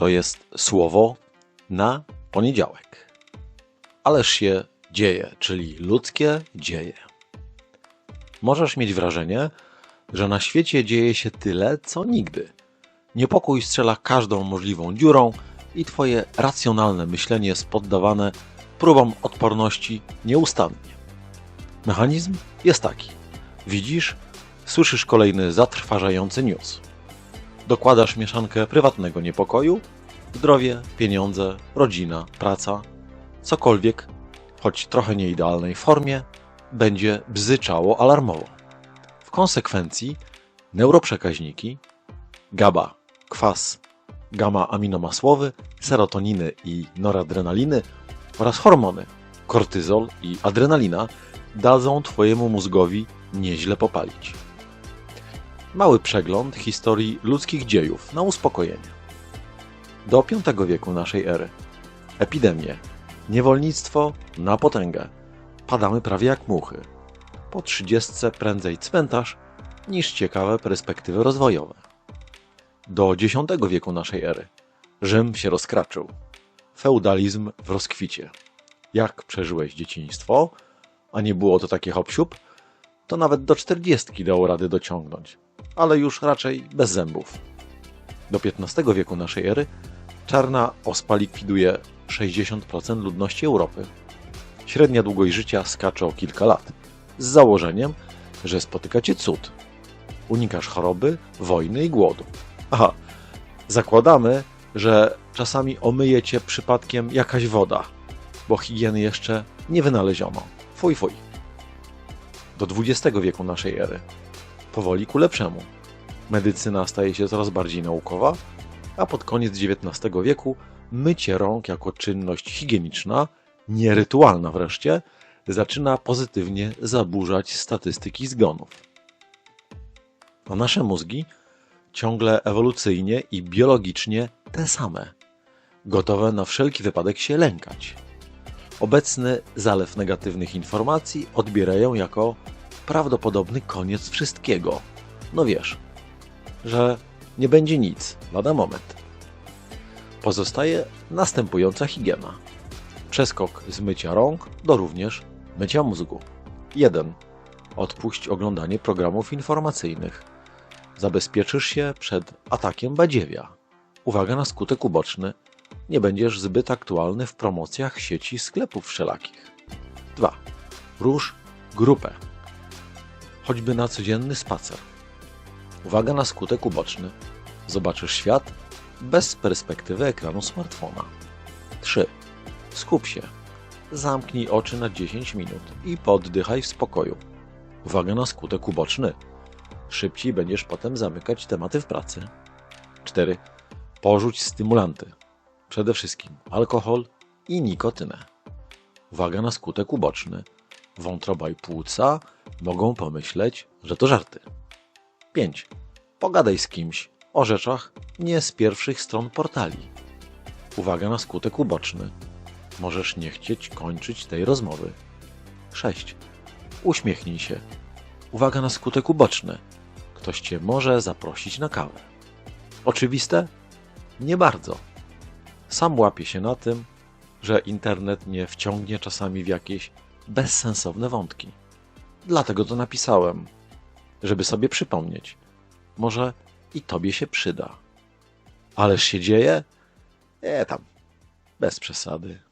to jest słowo na poniedziałek. Ależ się dzieje, czyli ludzkie dzieje. Możesz mieć wrażenie, że na świecie dzieje się tyle, co nigdy. Niepokój strzela każdą możliwą dziurą i twoje racjonalne myślenie jest poddawane próbom odporności nieustannie. Mechanizm jest taki. Widzisz, słyszysz kolejny zatrważający news. Dokładasz mieszankę prywatnego niepokoju, zdrowie, pieniądze, rodzina, praca, cokolwiek, choć trochę nieidealnej formie, będzie bzyczało alarmowo. W konsekwencji neuroprzekaźniki GABA, kwas, gamma aminomasłowy, serotoniny i noradrenaliny oraz hormony kortyzol i adrenalina dadzą Twojemu mózgowi nieźle popalić. Mały przegląd historii ludzkich dziejów na uspokojenie. Do V wieku naszej ery. Epidemie, niewolnictwo na potęgę. Padamy prawie jak muchy. Po trzydziestce prędzej cmentarz niż ciekawe perspektywy rozwojowe. Do X wieku naszej ery. Rzym się rozkraczył. Feudalizm w rozkwicie. Jak przeżyłeś dzieciństwo, a nie było to takie hop to nawet do czterdziestki dało rady dociągnąć, ale już raczej bez zębów. Do XV wieku naszej ery czarna ospa likwiduje 60% ludności Europy. Średnia długość życia skacze o kilka lat, z założeniem, że spotyka cię cud. Unikasz choroby, wojny i głodu. Aha, zakładamy, że czasami omyje cię przypadkiem jakaś woda, bo higieny jeszcze nie wynaleziono. Fuj, fuj. Do XX wieku naszej ery. Powoli ku lepszemu. Medycyna staje się coraz bardziej naukowa, a pod koniec XIX wieku mycie rąk jako czynność higieniczna, nierytualna wreszcie, zaczyna pozytywnie zaburzać statystyki zgonów. A nasze mózgi ciągle ewolucyjnie i biologicznie te same, gotowe na wszelki wypadek się lękać. Obecny zalew negatywnych informacji odbierają jako prawdopodobny koniec wszystkiego. No wiesz, że nie będzie nic, lada moment. Pozostaje następująca higiena. Przeskok z mycia rąk do również mycia mózgu. 1. Odpuść oglądanie programów informacyjnych. Zabezpieczysz się przed atakiem badziewia. Uwaga na skutek uboczny. Nie będziesz zbyt aktualny w promocjach sieci sklepów wszelakich. 2. Rusz grupę. Choćby na codzienny spacer. Uwaga na skutek uboczny. Zobaczysz świat bez perspektywy ekranu smartfona. 3. Skup się. Zamknij oczy na 10 minut i poddychaj w spokoju. Uwaga na skutek uboczny. Szybciej będziesz potem zamykać tematy w pracy. 4. Porzuć stymulanty. Przede wszystkim alkohol i nikotynę. Uwaga na skutek uboczny. Wątroba i płuca mogą pomyśleć, że to żarty. 5. Pogadaj z kimś o rzeczach nie z pierwszych stron portali. Uwaga na skutek uboczny. Możesz nie chcieć kończyć tej rozmowy. 6. Uśmiechnij się. Uwaga na skutek uboczny. Ktoś cię może zaprosić na kawę. Oczywiste? Nie bardzo. Sam łapię się na tym, że internet nie wciągnie czasami w jakieś bezsensowne wątki. Dlatego to napisałem, żeby sobie przypomnieć. Może i tobie się przyda. Ależ się dzieje? Nie tam, bez przesady.